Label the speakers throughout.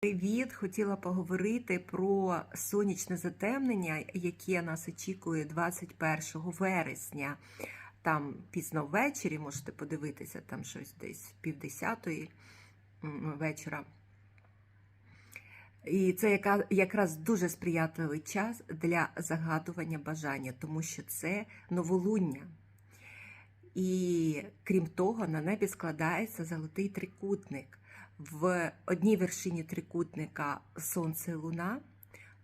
Speaker 1: Привіт! Хотіла поговорити про сонячне затемнення, яке нас очікує 21 вересня. Там пізно ввечері можете подивитися, там щось десь півдесятої вечора. І це якраз дуже сприятливий час для загадування бажання, тому що це новолуння. І крім того, на небі складається золотий трикутник. В одній вершині трикутника Сонце і Луна,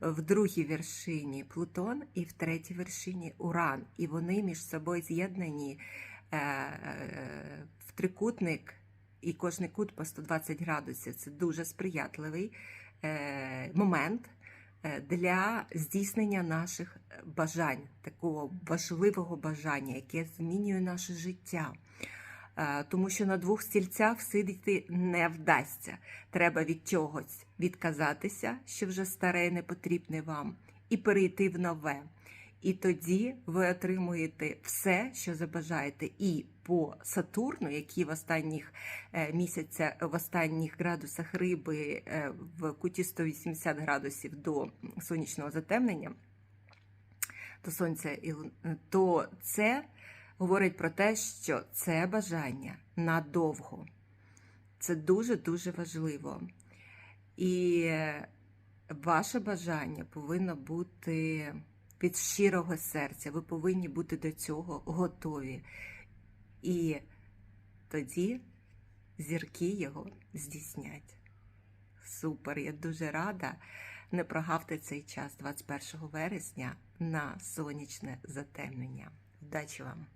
Speaker 1: в другій вершині Плутон і в третій вершині Уран. І вони між собою з'єднані е, е, в трикутник, і кожний кут по 120 градусів. Це дуже сприятливий е, момент для здійснення наших бажань, такого важливого бажання, яке змінює наше життя. Е, Тому що на двох стільцях сидіти не вдасться. Треба від чогось відказатися, що вже старе і не потрібне вам, і перейти в нове. І тоді ви отримуєте все, що забажаєте, і по Сатурну, який в останніх е, місяця, в останніх градусах риби е, в куті 180 градусів до сонячного затемнення, до сонця, і то це говорить про те, що це бажання надовго. Це дуже-дуже важливо. І ваше бажання повинно бути від щирого серця. Ви повинні бути до цього готові. І тоді зірки його здійснять. Супер! Я дуже рада. Не прогавте цей час 21 вересня на сонячне затемнення. Удачі вам!